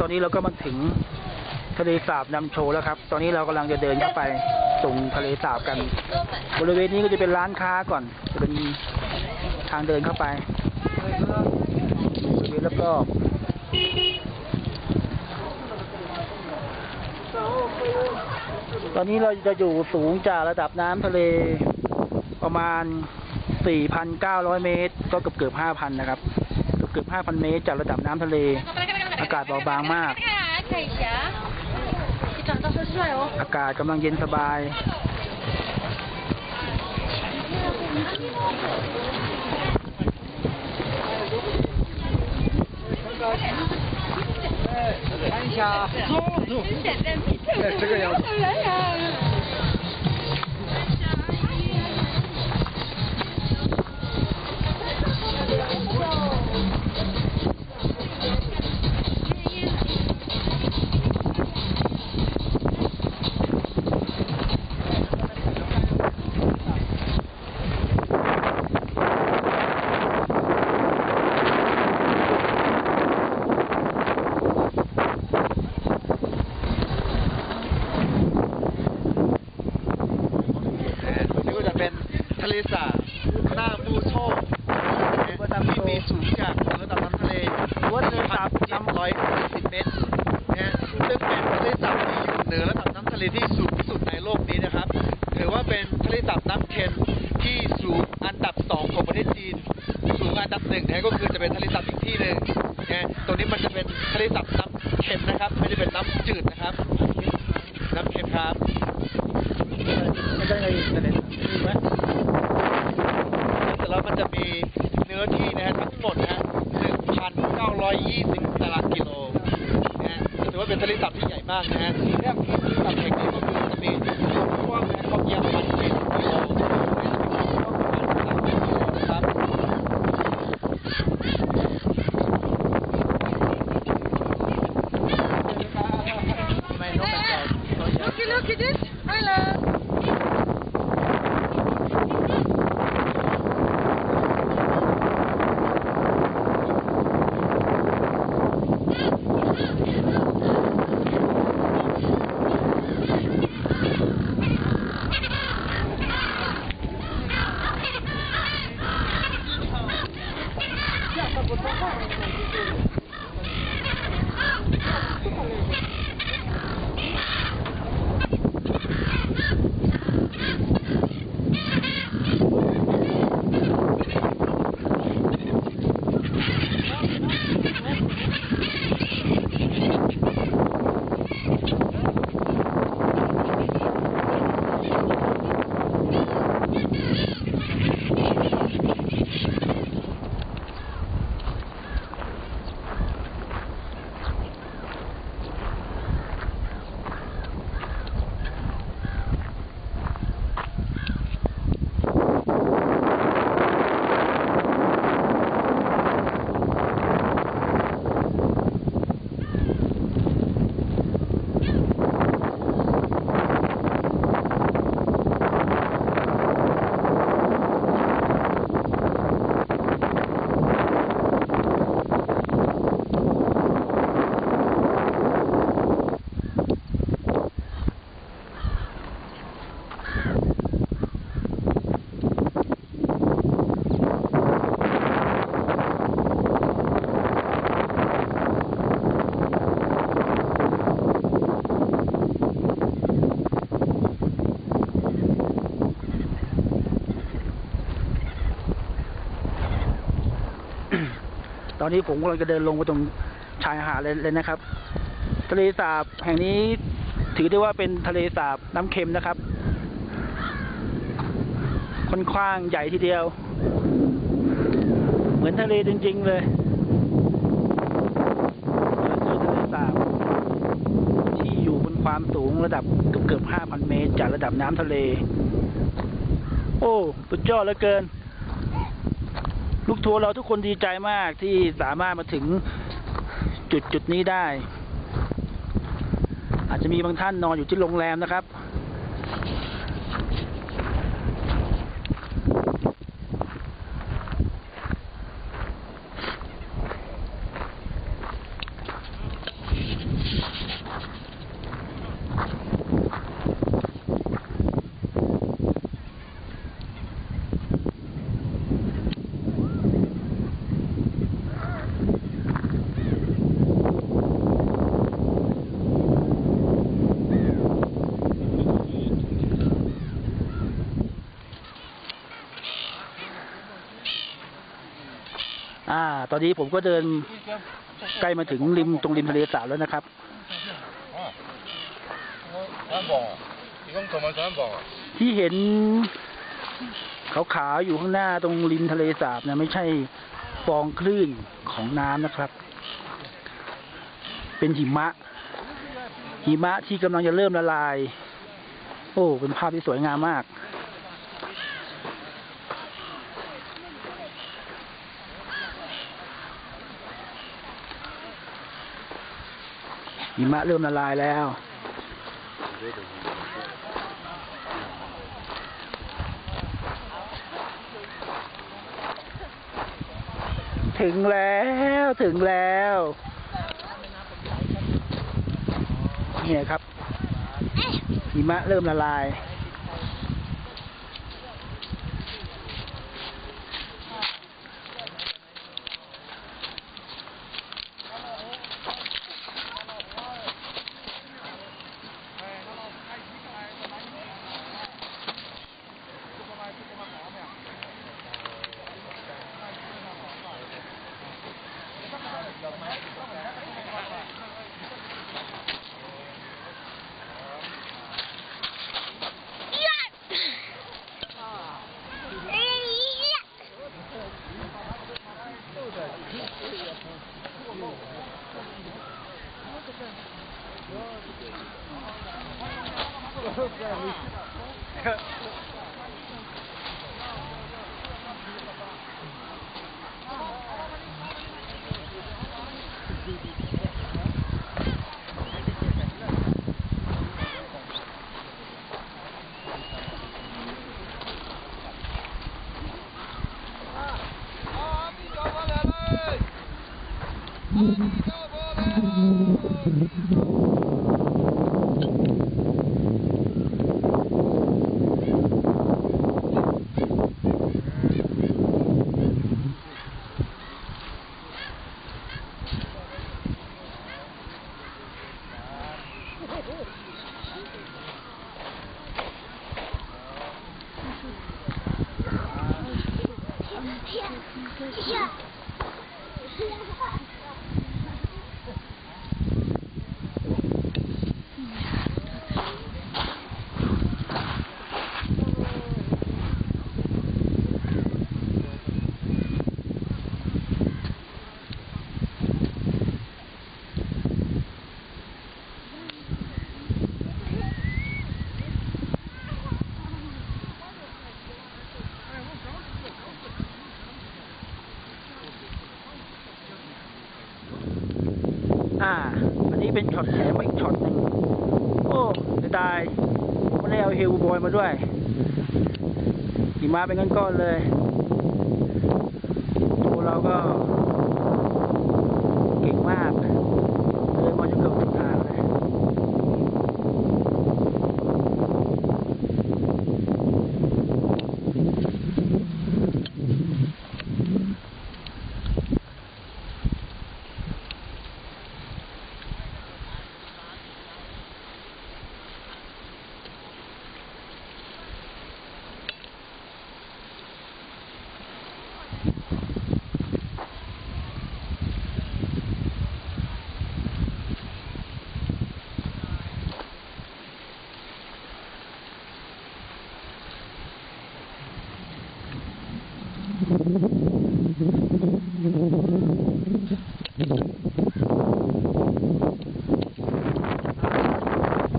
ตอนนี้เราก็มาถึงทะเลสาบนำโชว์แล้วครับ ตอนนี้เรากำลังจะเดินเข้าไปตรงทะเลสาบกัน บริเวณนี้ก็จะเป็นร้านค้าก่อน จะเป็นทางเดินเข้าไปบริเวณแล้วก็ตอนนี้เราจะอยู่สูงจากระดับน้ำทะเลประมาณ 4,900 เมตร ก็เกือบเกือบ5,000 นะครับ เกือบเกือบ5,000 เมตรจากระดับน้ำทะเลากาศเบาบางมาก 看一下，你长得好帅哦。 อากาศกำลังเย็นสบาย 看一下，这个样子。 ทะเลสาบหน้ามูโชคที่มีสูงจากระดับน้ำทะเลว่าทะเลสาบน้ำร้อยสิบเมตรนะฮะซึ่งเป็นทะเลสาบที่อยู่เหนือระดับน้ำทะเลที่สูงที่สุดในโลกนี้นะครับ ถือว่าเป็นทะเลสาบน้ำเค็มที่สูงอันดับสองของประเทศจีน สูงอันดับหนึ่งนะฮะก็คือจะเป็นทะเลสาบอีกที่หนึ่งนะฮะตรงนี้มันจะเป็นทะเลสาบน้ำเค็มนะครับ ไม่ได้เป็นน้ำจืดนะครับ น้ำเค็มครับไม่ได้ในทะเลมีไหมเสร็จแล้ว มันจะมีเนื้อที่นะฮะทั้งหมดนะฮะ1,920ตารางกิโลนะฮะถือว่าเป็นทะเลสาบที่ใหญ่มากนะฮะที่ทะเลสาบแห่งนี้ก็คือจะมี อนนี้ผมกำลังจะเดินลงไปตรงชายหาดเลยเลยนะครับ ทะเลสาบแห่งนี้ถือได้ว่าเป็นทะเลสาบน้ำเค็มนะครับ ค่อนข้างใหญ่ทีเดียว เหมือนทะเลจริง ๆ เลยคือทะเลสาบที่อยู่บนความสูงระดับเกือบเกือบ5,000เมตร จากระดับน้ำทะเล โอ้ สุดยอดเหลือเกิน ลูกทัวร์เราทุกคนดีใจมากที่สามารถมาถึงจุดจุดนี้ได้ อาจจะมีบางท่านนอนอยู่ที่โรงแรมนะครับ อ่า ตอนนี้ผมก็เดินใกล้มาถึงริมตรงริมทะเลสาบแล้วนะครับที่เห็นขาวๆอยู่ข้างหน้าตรงริมทะเลสาบนะไม่ใช่ฟองคลื่นของน้ำนะครับ เป็นหิมะ หิมะที่กำลังจะเริ่มละลาย โอ้ เป็นภาพที่สวยงามมาก หิมะเริ่มละลายแล้ว ถึงแล้วถึงแล้ว นี่ครับหิมะเริ่มละลาย Yeah. Mm-hmm. อ่า อันนี้เป็นช็อตแถมอีกช็อตหนึ่งโอ้เสียดายผมไม่ได้เอาเฮลบอยมาด้วยขี่มะเป็นก้อนๆเลยตัวเราก็ เก่งมาก เดินมาจนเกือบถึงทางเลย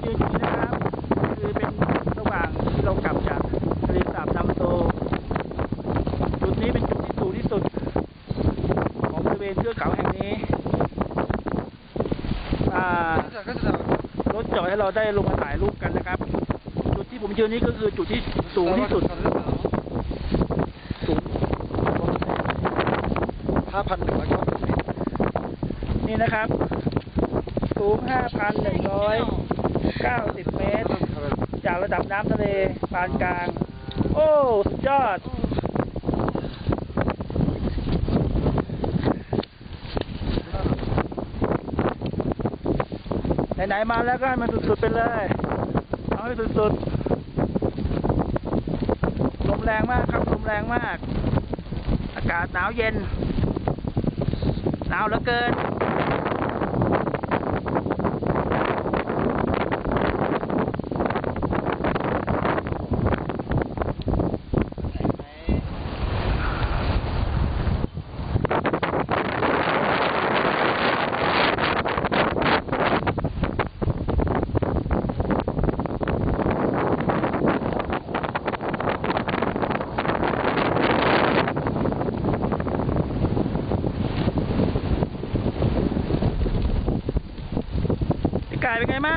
ยืนอยู่นี่นะครับ คือเป็นระหว่างที่เรากลับจากทะเลสาบน้ำโต จุดนี้เป็นจุดที่สูงที่สุด ของบริเวณเทือกเขาแห่งนี้ อ่ารถจอดให้ เราได้ลงมาถ่ายรูปกันนะครับ จุดที่ผมยืนนี้ก็คือจุดที่สูงที่สุดสูงห้าพันหนึ่งร้อยเก้าสิบเมตรนี่นะครับ สูง5,190เมตร จากระดับน้ำทะเลปานกลาง โอ้ สุดยอด ไหนๆมาแล้วก็ให้มันสุดๆไปเลย เอาให้สุดๆ ลมแรงมากครับ ลมแรงมาก อากาศหนาวเย็น หนาวเหลือเกิน พี่กาย เป็นไงบ้าง